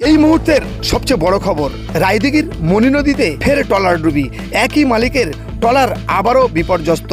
এই মুহূর্তের সবচেয়ে বড় খবর রায়দিঘির মণি নদীতে ফের টলার ডুবি। একই মালিকের টলার আবারও বিপর্যস্ত।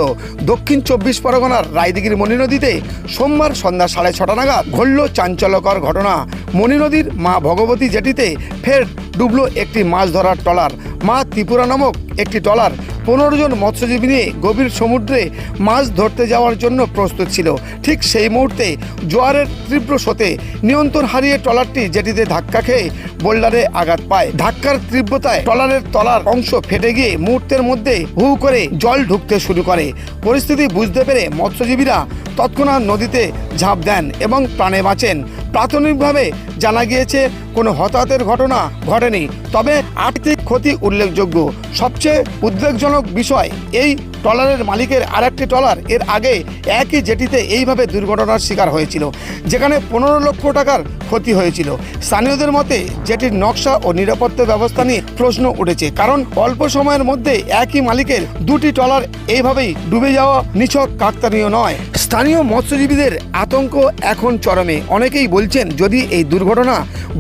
দক্ষিণ চব্বিশ পরগনার রায়দিঘির মণি নদীতে সোমবার সন্ধ্যা সাড়ে ছটা নাগাদ ঘটল চাঞ্চল্যকর ঘটনা। মণি নদীর মা ভগবতী জেটিতে ফের ডুবলো একটি মাছ ধরার ট্রলার। মা ত্রিপুরা নামক একটি ট্রলার পনেরো জন মৎস্যজীবী নিয়ে গভীর সমুদ্রে মাছ ধরতে যাওয়ার জন্য প্রস্তুত ছিল। ঠিক সেই মুহূর্তে জোয়ারের তীব্র স্রোতে নিয়ন্ত্রণ হারিয়ে ট্রলারটি জেটিতে ধাক্কা খেয়ে বোল্ডারে আঘাত পায়। ধাক্কার তীব্রতায় ট্রলারের তলার অংশ ফেটে গিয়ে মুহূর্তের মধ্যে হু করে জল ঢুকতে শুরু করে। পরিস্থিতি বুঝতে পেরে মৎস্যজীবীরা তৎক্ষণাৎ নদীতে ঝাঁপ দেন এবং প্রাণে বাঁচেন। প্রাথমিকভাবে জানা গিয়েছে, কোনো হতাহতের ঘটনা ঘটেনি। তবে আর্থিক ক্ষতি উল্লেখযোগ্য। সবচেয়ে উদ্বেগজনক বিষয়, এই ট্রলারের মালিকের আরেকটি ট্রলার, এর আগে একই জেটিতে এইভাবে দুর্ঘটনার শিকার হয়েছিল, যেখানে পনেরো লক্ষ টাকার ক্ষতি হয়েছিল। স্থানীয়দের মতে, জেটির নকশা ও নিরাপত্তা ব্যবস্থা নিয়ে প্রশ্ন উঠেছে, কারণ অল্প সময়ের মধ্যে একই মালিকের দুটি ট্রলার এইভাবেই ডুবে যাওয়া নিছক কাকতানীয় নয়। স্থানীয় মৎস্যজীবীদের আতঙ্ক এখন চরমে। অনেকেই বলছেন, যদি এই দুর্ঘটনা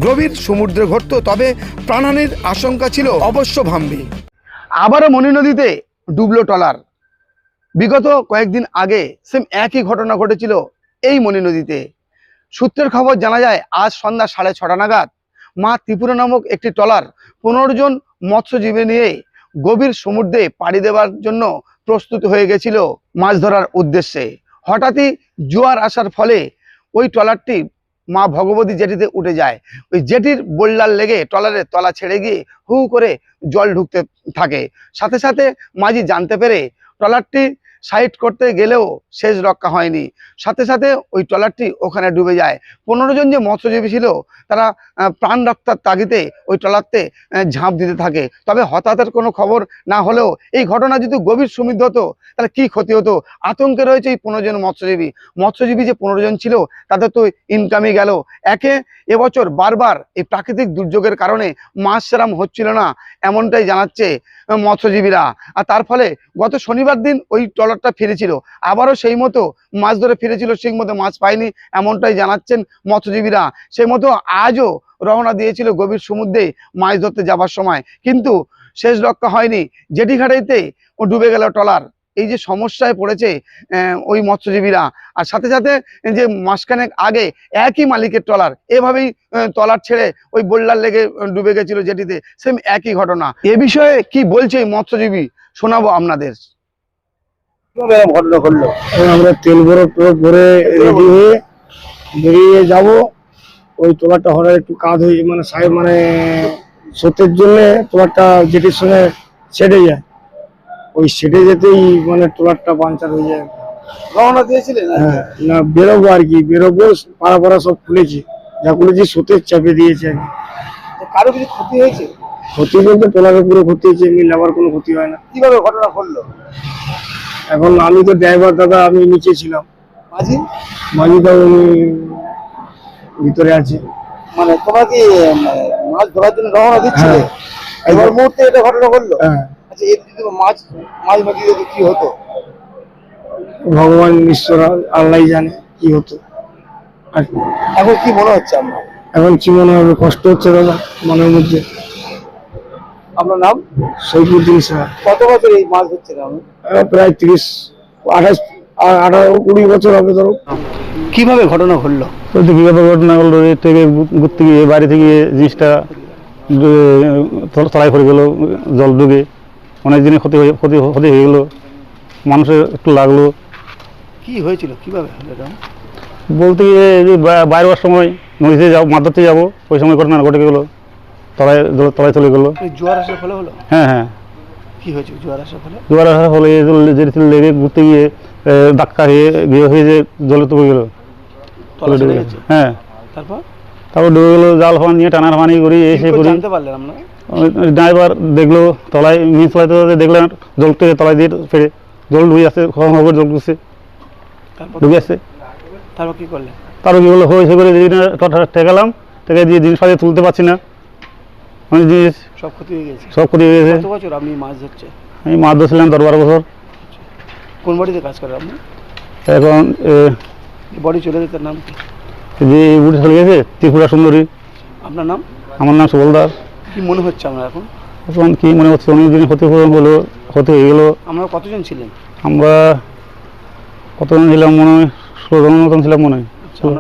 গভীর সমুদ্রে ঘটত, তবে প্রাণহানির আশঙ্কা ছিল অবশ্য ভাম্বে। আবারও মনি নদীতে ডুবলো ট্রলার। বিগত কয়েকদিন আগে সেম একই ঘটনা ঘটেছিল এই মনি নদীতে। সূত্রের খবর জানা যায়, আজ সন্ধ্যা সাড়ে ছটা নাগাদ মা ত্রিপুরা নামক একটি ট্রলার পনেরো জন মৎস্যজীবী নিয়ে গভীর সমুদ্রে পাড়ি দেওয়ার জন্য প্রস্তুত হয়ে গেছিল মাছ ধরার উদ্দেশ্যে। হঠাৎই জোয়ার আসার ফলে ওই ট্রলারটি মা ভগবতী জেটিতে উঠে যায়। ওই জেটির বোল্ডার লেগে ট্রলারের তলা ছেড়ে গিয়ে হু করে জল ঢুকতে থাকে। সাথে সাথে মাঝি জানতে পেরে ট্রলারটি সাইড করতে গেলেও শেষ রক্ষা হয়নি। সাথে সাথে ওই ট্রলারটি ওখানে ডুবে যায়। পনেরো জন যে মৎস্যজীবী ছিল, তারা প্রাণ রক্ষার তাগিতে ওই ট্রলারতে ঝাঁপ দিতে থাকে। তবে হতাহতের কোনো খবর না হলেও এই ঘটনা যদি গভীর সমৃদ্ধ হতো, তাহলে কি ক্ষতি হতো? আতঙ্কে রয়েছে এই পনেরো জন মৎস্যজীবী। মৎস্যজীবী যে পনেরো জন ছিল, তাদের তো ইনকামই গেল। একে এবছর বারবার এই প্রাকৃতিক দুর্যোগের কারণে মাছ সেরাম হচ্ছিল না, এমনটাই জানাচ্ছে মৎস্যজীবীরা। আর তার ফলে গত শনিবার দিন ওই ট্রলারটা ফিরেছিল। আবারও সেই মতো মাছ ধরে ফিরেছিল, সেই মতো মাছ পায়নি এমনটাই জানাচ্ছেন মৎস্যজীবীরা। সেই মতো আজও রওনা দিয়েছিল গভীর সমুদ্রে মাছ ধরতে যাবার সময়। কিন্তু শেষ রক্ষা হয়নি। জেটি ঘাটাইতে ও ডুবে গেল ট্রলার। এই যে সমস্যায় পড়েছে আহ, ওই মৎস্যজীবীরা। আর সাথে সাথে যে মাসখানেক আগে একই মালিকের ট্রলার এভাবেই আহ, ট্রলার ছেড়ে ওই বোল্ডার লেগে ডুবে গেছিল জেটিতে সেম একই ঘটনা। এ বিষয়ে কি বলছে এই মৎস্যজীবী? শোনাবো আপনাদের। ঘটনা ঘটলো? আমরা তেল বড় ভরে। রেডি হয়ে বেরিয়ে যাব। ওই তোলাটা হঠাৎ একটু কাঁধ হয়ে মানে সাহেব মানে স্রোতের জন্য তোলারটা জেটির সঙ্গে সেটে যায়। ওই সেটে যেতেই মানে তোলারটা পাঞ্চার হয়ে যায়। রওনা দিয়েছিলেন? হ্যাঁ না বেরোবো আর কি বেরোবো পাড়া পাড়া সব খুলেছি। যা খুলেছি স্রোতের চাপে দিয়েছে আর কি। তো কারও কিছু ক্ষতি হয়েছে? ক্ষতি বলতে তোলাকে পুরো ক্ষতি হয়েছে এমনি লেবার কোনো ক্ষতি হয় না। কীভাবে ঘটনা ঘটলো? এখন আমি তো ড্রাইভার দাদা আমি নিচে ছিলাম। মাঝি? মাঝি তো ভিতরে আছে। মানে তোমাকে মাছ ধরার জন্য রওনা দিচ্ছিলে? হ্যাঁ। এবার মুহূর্তে এটা ঘটনা ঘটলো? হ্যাঁ। আচ্ছা যদি মাছ মাছ কি হতো? ভগবান ঈশ্বর আল্লাহ জানে কি হতো। আর এখন কি মনে হচ্ছে আপনার? এখন কি মনে হবে? কষ্ট হচ্ছে দাদা মনের মধ্যে। আপনার নাম? সৈফুদ্দিন স্যার কত বছর এই মাছ প্রায় তিরিশ আঠাশ আঠারো কুড়ি বছর হবে ধরো। কীভাবে ঘটনা ঘটলো? বলতে কীভাবে ঘটনা হলো এর থেকে ঘুরতে গিয়ে বাড়ি থেকে জিনিসটা তলায় পড়ে গেলো জল ডুবে অনেক জিনিস ক্ষতি হয়ে ক্ষতি ক্ষতি হয়ে গেলো। মানুষের একটু লাগল। কি হয়েছিল? কীভাবে হলো এটা? বলতে গিয়ে যে বা- বাইরে হওয়ার সময় নদীতে যাব মাছ ধরতে যাব ওই সময় ঘটনা ঘটে গেলো। তলায় জল- তলায় চলে গেলো। এই জোয়ার আসার ফলে হলো? হ্যাঁ হ্যাঁ। কি হয়েছে জোয়ার আসার ফলে? জোয়ার আসার ফলে এই জল- লেগে ঘুরতে গিয়ে এ, ধাক্কা হয়ে গিয়ে হয়ে যে জলে ডুবে গেলো। তলা চলে গেছে? হ্যাঁ। তারপর? তারপর ডুবে গেলো জাল ফান নিয়ে টানার ফানি করি কি এসে করি। ড্রাইভার দেখল তলায় মিন তলাইতে দেখলেন জল থেকে তলায় দিয়ে ফেরে জল ডুবে আসছে খবর জল তারপর? ডুবে আসছে তারপর কি করলেন? তারপর কি হলো হয়েছে করে ঠেকালাম থেকে দিয়ে জিনিস পাতি তুলতে পারছি না। অনেক জিনিস সব ক্ষতি হয়ে গেছে। সব ক্ষতি হয়ে গেছে। বছর আপনি মাছ ধরছে আমি মাছ ধরছিলাম দশ বারো বছর। কোন বাড়িতে কাজ করেন আপনি? এখন বাড়ি চলে যেতে নাম কি এই বুড়ি চলে গেছে ত্রিপুরা সুন্দরী। আপনার নাম? আমার নাম সুবল দাস কি মনে হচ্ছে আমরা এখন? এখন কি মনে হচ্ছে? অনেক দিন ক্ষতিপূরণ হলো ক্ষতি হয়ে গেলো। আমরা কতজন ছিলেন? আমরা কতজন ছিলাম মনে হয় ষোলো জন মতন ছিলাম মনে হয়।